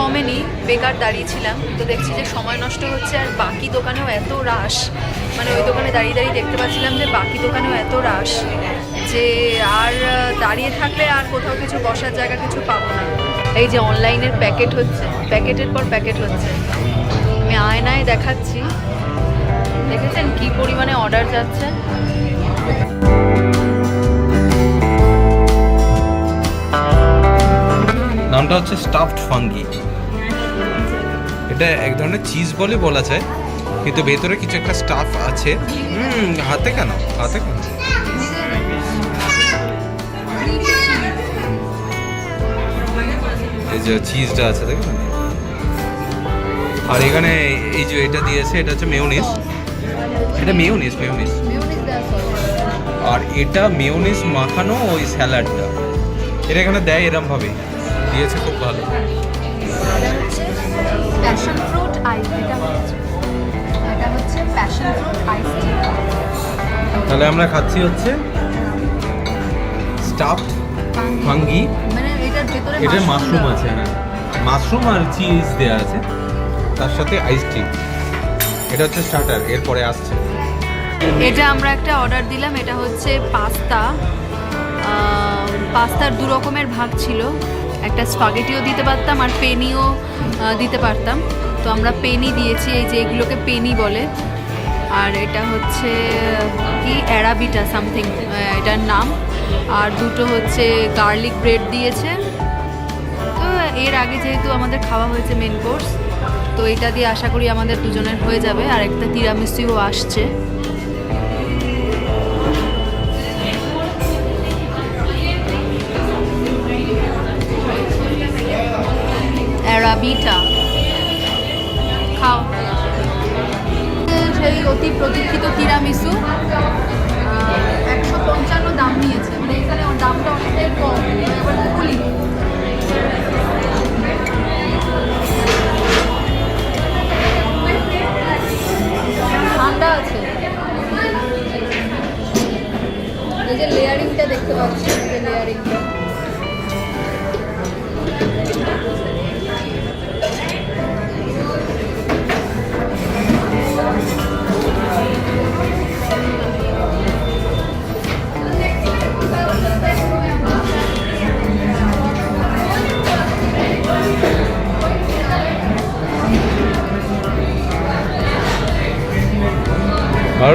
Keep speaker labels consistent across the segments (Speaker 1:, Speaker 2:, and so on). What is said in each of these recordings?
Speaker 1: কমেনি, বেকার দাঁড়িয়েছিলাম। তো দেখছি যে সময় নষ্ট হচ্ছে আর বাকি দোকানেও এত রাশ। মানে ওই দোকানে দাঁড়িয়ে দাঁড়িয়ে দেখতে পাচ্ছিলাম যে বাকি দোকানেও এত রাশ যে আর দাঁড়িয়ে থাকলে আর কোথাও কিছু বসার জায়গা কিছু পাবো না। এই যে অনলাইনের প্যাকেট হচ্ছে, প্যাকেটের পর প্যাকেট হচ্ছে। আমি আয়নায় দেখাচ্ছি। দেখেছেন কি পরিমাণে অর্ডার যাচ্ছে?
Speaker 2: নামটা হচ্ছে স্টাফড ফাঙ্গি। এটা এক ধরনের চিজ বলে বলা যায়, কিন্তু ভেতরে কিছু একটা স্টাফ আছে। হাতে কেন? হাতে কেন? এই যে চিজটা আছে দেখবেন আর এখানে এই যে এটা দিয়েছে, এটা হচ্ছে মেয়োনিস এটা মেয়োনিস মেয়োনিস আর এটা মেয়োনিস মাখানো ওই স্যালাডটা এটা এখানে দেয় এরম ভাবে দিয়েছে খুব ভালো।
Speaker 1: এটা হচ্ছে প্যাশন ফ্রুট আইস
Speaker 2: তাহলে আমরা খাচ্ছি হচ্ছে স্টাফ ফাঙ্গি।
Speaker 1: মানে এটার ভেতরে
Speaker 2: এটা মাশরুম আছে হ্যাঁ। মাশরুম আর চিজ দেওয়া আছে। তার সাথে আইসক্রিম এটা হচ্ছে স্টার্টার এরপরে আসছে।
Speaker 1: এটা আমরা একটা অর্ডার দিলাম এটা হচ্ছে পাস্তা পাস্তার দু রকমের ভাগ ছিল। একটা স্পাগেটিও দিতে পারতাম আর পেনিও দিতে পারতাম। তো আমরা পেনি দিয়েছি, এই যে এগুলোকে পেনি বলে। আর এটা হচ্ছে, কি? অ্যারাবিটা সামথিং এটার নাম। আর দুটো হচ্ছে গার্লিক ব্রেড দিয়েছে। তো এর আগে যেহেতু আমাদের খাওয়া হয়েছে মেন কোর্স তো এটা দিয়ে আশা করি আমাদের দুজনের হয়ে যাবে। আর একটা তিরামিসিও আসছে। অ্যারাবিটা খাও। সেই অতি প্রতীক্ষিত তিরামিসু একশো পঞ্চান্ন দাম নিয়েছে। মানে এখানে ওর দামটা অনেকটাই কম।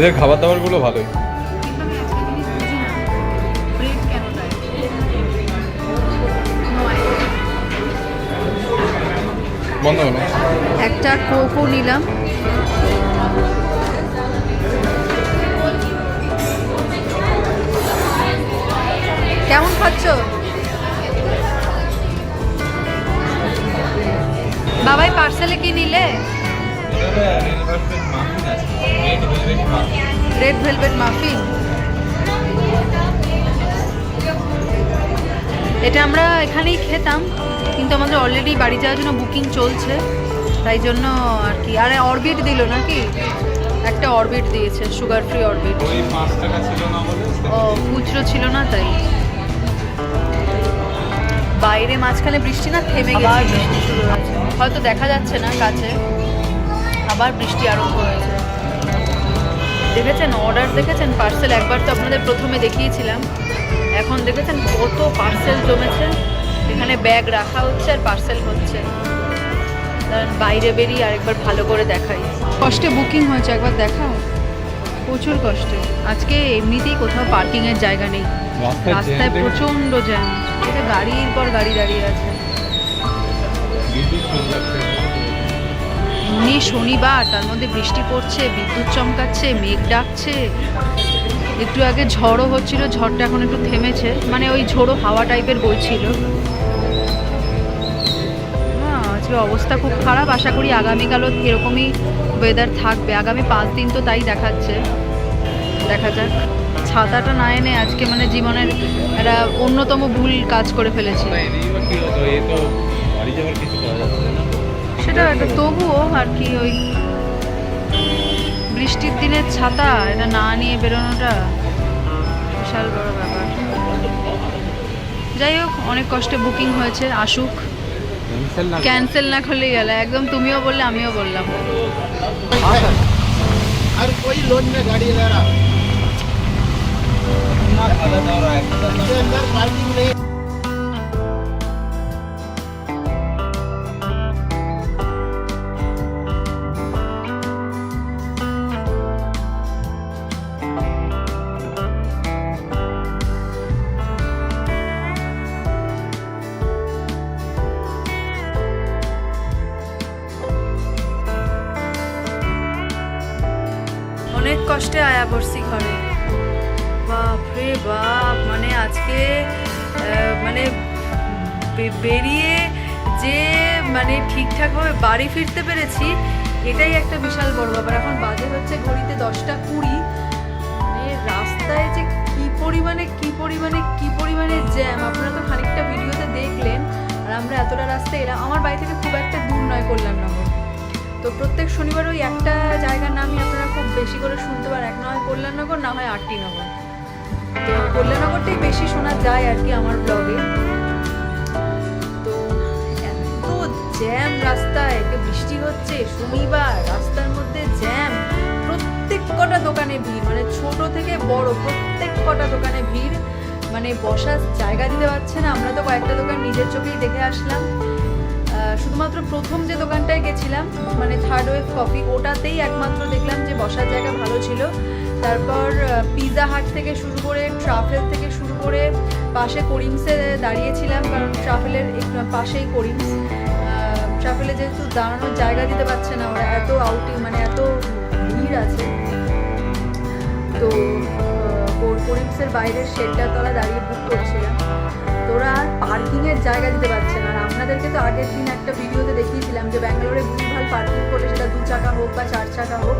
Speaker 2: এদের খাবার দাবারগুলো ভালোই. বন্ধ হলো
Speaker 1: একটা কোকো নিলাম। কেমন খাচ্ছ? বাবাই পার্সেলে কি নিলে? রেড ভেলভেট মাফিন এটা আমরা এখানেই খেতাম কিন্তু আমাদের অলরেডি বাড়ি যাওয়ার জন্য বুকিং চলছে তাই জন্য আর কি। আরে অরবিট দিল নাকি? একটা অরবিট দিয়েছে সুগার ফ্রি অরবিট ও খুচরো ছিল না তাই। বাইরে মাঝখানে বৃষ্টি না থেমে গেছে। হয়তো দেখা যাচ্ছে না কাছে। আবার বৃষ্টি আরম্ভ হয়েছে। দেখেছেন? অর্ডার দেখেছেন? পার্সেল একবার তো আপনাদের প্রথমে দেখিয়েছিলাম। এখন দেখেছেন কত পার্সেল জমেছে? এখানে ব্যাগ রাখা হচ্ছে আর পার্সেল হচ্ছে। বাইরে বেরিয়ে আরেকবার ভালো করে দেখাই। কষ্টে বুকিং হয়েছে একবার দেখাও। প্রচুর কষ্টে। আজকে এমনিতেই কোথাও পার্কিংয়ের জায়গা নেই। রাস্তায় প্রচণ্ড জ্যাম। এটা গাড়ির পর গাড়ি দাঁড়িয়ে আছে। এমনি শনিবার, তার মধ্যে বৃষ্টি পড়ছে, বিদ্যুৎ চমকাচ্ছে, মেঘ ডাকছে। একটু আগে ঝড়ও হচ্ছিল, ঝড়টা এখন একটু থেমেছে। মানে ওই ঝোড়ো হাওয়া টাইপের বইছিল আজকে অবস্থা খুব খারাপ। আশা করি আগামীকালও এরকমই ওয়েদার থাকবে। আগামী পাঁচ দিন তো তাই দেখাচ্ছে। দেখা যাক। ছাতাটা না এনে আজকে মানে জীবনের একটা অন্যতম ভুল কাজ করে ফেলেছি। সেটা একটা তবুও আর কি ওই বৃষ্টির দিনের ছাতা এটা না নিয়ে বেরোনোটা বিশাল বড় ব্যাপার যাই হোক অনেক কষ্টে বুকিং হয়েছে আসুক
Speaker 2: ক্যান্সেল না
Speaker 1: ক্যান্সেল না করলেই গেল একদম তুমিও বললে আমিও বললাম
Speaker 3: हर कोई लोन में गाड़ी ले रहा इसके अंदर पार्किंग नहीं
Speaker 1: কষ্টে আয়া পড়ছি ঘরে। বাপ রে বাপ মানে আজকে মানে বেরিয়ে যে মানে ঠিকঠাকভাবে বাড়ি ফিরতে পেরেছি, এটাই একটা বিশাল বড় ব্যাপার। এখন বাজে হচ্ছে ঘড়িতে দশটা কুড়ি। মানে রাস্তায় যে কি পরিমাণে কি পরিমাণে কি পরিমাণে জ্যাম আপনারা তো খানিকটা ভিডিওতে দেখলেন, আর আমরা এতটা রাস্তায় এলাম। আমার বাড়ি থেকে খুব একটা দূর নয় কল্যাণনগর। তো প্রত্যেক শনিবার ওই একটা বেশি করে শুনতে পারেন এক না হয় কল্যাণনগর, না হয় আটটি নগর। তো কল্যাণনগরটাই বেশি শোনা যায় আর কি আমার ব্লগে। তো এত জ্যাম রাস্তায় বৃষ্টি হচ্ছে, শনিবার, রাস্তার মধ্যে জ্যাম। প্রত্যেক কটা দোকানে ভিড় মানে ছোট থেকে বড় প্রত্যেক কটা দোকানে ভিড়। মানে বসার জায়গা দিতে পারছে না, আমরা তো কয়েকটা দোকান নিজের চোখেই দেখে আসলাম। শুধুমাত্র প্রথম যে দোকানটায় গেছিলাম মানে থার্ড ওয়েভ কফি ওটাতেই একমাত্র দেখলাম যে বসার জায়গা ভালো ছিল। তারপর পিৎজা হাট থেকে শুরু করে ট্রাফেল থেকে শুরু করে, পাশে করিমসে দাঁড়িয়েছিলাম, কারণ ট্রাফেলের পাশেই করিমস ট্রাফেলে যেহেতু দাঁড়ানোর জায়গা দিতে পারছে না, ওরা এত আউটিং মানে এত ভিড় আছে। তো করিমসের বাইরের শেডটার তলা দাঁড়িয়ে বুক করছিলাম। তোরা আর পার্কিংয়ের জায়গা দিতে পারছে আগের দিন একটা ভিডিওতে দেখিয়েছিলাম যে ব্যাঙ্গালোরে ভুলভাল পার্কিং করলে সেটা দু চাকা হোক বা চার চাকা হোক,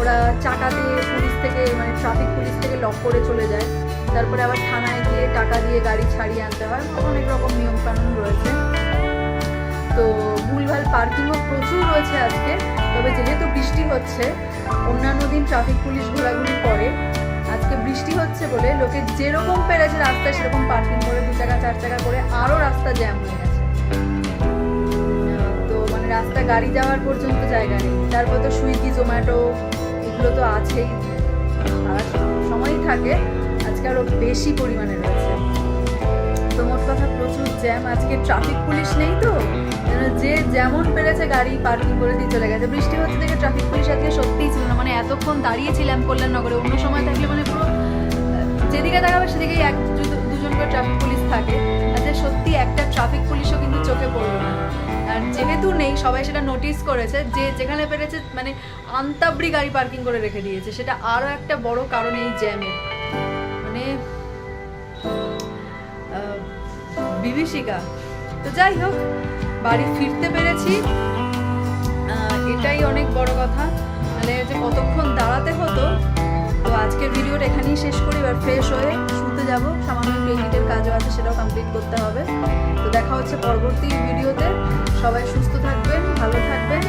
Speaker 1: ওরা চাকা দিয়ে পুলিশ থেকে মানে ট্রাফিক পুলিশ থেকে লক করে চলে যায়। তারপরে আবার থানায় গিয়ে টাকা দিয়ে গাড়ি ছাড়িয়ে আনতে হয়। অনেক রকম নিয়ম কানুন রয়েছে। তো ভুলভাল পার্কিংও প্রচুর রয়েছে আজকে। তবে যেহেতু বৃষ্টি হচ্ছে, অন্যান্য দিন ট্রাফিক পুলিশ ঘোরাঘুরি করে আজকে বৃষ্টি হচ্ছে বলে লোকে যেরকম পেরেছে রাস্তায় সেরকম পার্কিং করে দু চাকা, চার চাকা করে আরও রাস্তা জ্যাম হয়ে গেছে। মানে রাস্তা গাড়ি যাওয়ার পর্যন্ত জায়গা নেই। তারপর তো সুইগি, জোম্যাটো, এগুলো তো আছেই। সারা সময়ই থাকে, আজকে আরও বেশি পরিমাণে রয়েছে। তো মোট কথা প্রচুর জ্যাম, আজকে ট্রাফিক পুলিশ নেই তো? যে যেমন পেরেছে গাড়ি পার্কিং করে দিয়ে চলে গেছে। বৃষ্টি হচ্ছে দেখে ট্রাফিক পুলিশ আজকে সত্যিই ছিল না। মানে এতক্ষণ দাঁড়িয়েছিলাম কল্যাণনগরে, অন্য সময় থাকলে মানে পুরো, যেদিকে দেখাবে সেদিকেই এক, দুজন করে ট্রাফিক পুলিশ থাকে। আজকে সত্যি একটা ট্রাফিক পুলিশও কিন্তু চোখে পড়ল না। আর যেহেতু নেই, সবাই সেটা নোটিস করেছে যে যেখানে পেরেছে মানে আন্তাবড়ি গাড়ি পার্কিং করে রেখে দিয়েছে। সেটা আরও একটা বড় কারণ এই জ্যামের মানে বিভীষিকা। তো যাই হোক, বাড়ি ফিরতে পেরেছি। এটাই অনেক বড় কথা। মানে যে কতক্ষণ দাঁড়াতে হতো। তো আজকের ভিডিওটা এখানেই শেষ করি, এবার ফ্রেশ হয়ে শুতে যাব। সামান্য একটু এডিটের কাজও আছে, সেটাও কমপ্লিট করতে হবে। তো দেখা হচ্ছে পরবর্তী ভিডিওতে সবাই সুস্থ থাকবেন, ভালো থাকবেন।